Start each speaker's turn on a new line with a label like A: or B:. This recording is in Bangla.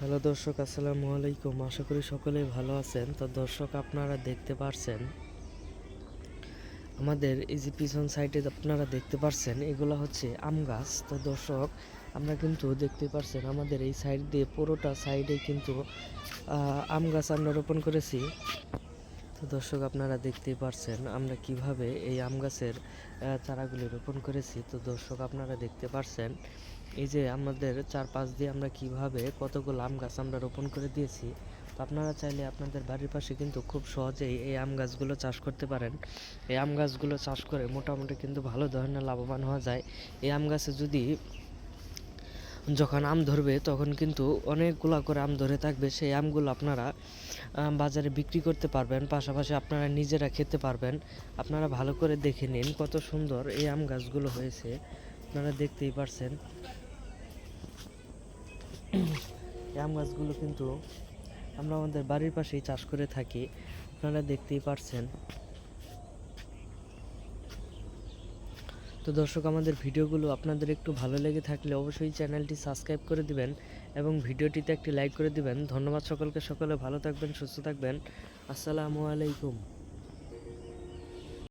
A: হ্যালো দর্শক, আসসালামু আলাইকুম। আশা করি সকলেই ভালো আছেন। তো দর্শক, আপনারা দেখতে পারছেন, আমাদের এই যে পিছন সাইডে আপনারা দেখতে পারছেন, এগুলো হচ্ছে আম গাছ। তো দর্শক, আমরা কিন্তু দেখতে পারছেন, আমাদের এই সাইড দিয়ে পুরোটা সাইডে কিন্তু আম গাছ আমরা রোপণ করেছি। তো দর্শক, আপনারা দেখতেই পারছেন আমরা কীভাবে এই আম গাছের চারাগুলি রোপণ করেছি। তো দর্শক, আপনারা দেখতে পারছেন এই যে আমাদের চারপাশ দিয়ে আমরা কীভাবে কতগুলো আম গাছ আমরা রোপণ করে দিয়েছি। তো আপনারা চাইলে আপনাদের বাড়ির পাশে কিন্তু খুব সহজেই এই আম গাছগুলো চাষ করতে পারেন। এই আম গাছগুলো চাষ করে মোটামুটি কিন্তু ভালো ধরনের লাভবান হওয়া যায়। এই আম গাছে যদি যখন আম ধরবে, তখন কিন্তু অনেকগুলা করে আম ধরে থাকবে। সেই আমগুলো আপনারা বাজারে বিক্রি করতে পারবেন, পাশাপাশি আপনারা নিজেরা খেতে পারবেন। আপনারা ভালো করে দেখে নিন কত সুন্দর এই আম গাছগুলো হয়েছে। আপনারা দেখতেই পারছেন। এই আম গাছগুলো কিন্তু আমরা আমাদের বাড়ির পাশেই চাষ করে থাকি। আপনারা দেখতেই পারছেন। তো দর্শক, আমাদের ভিডিওগুলো আপনাদের একটু ভালো লেগে থাকলে অবশ্যই চ্যানেলটি সাবস্ক্রাইব করে দিবেন এবং ভিডিওটিতে একটি লাইক করে দিবেন। ধন্যবাদ সকলকে, সকলে ভালো থাকবেন, সুস্থ থাকবেন। আসসালামু আলাইকুম।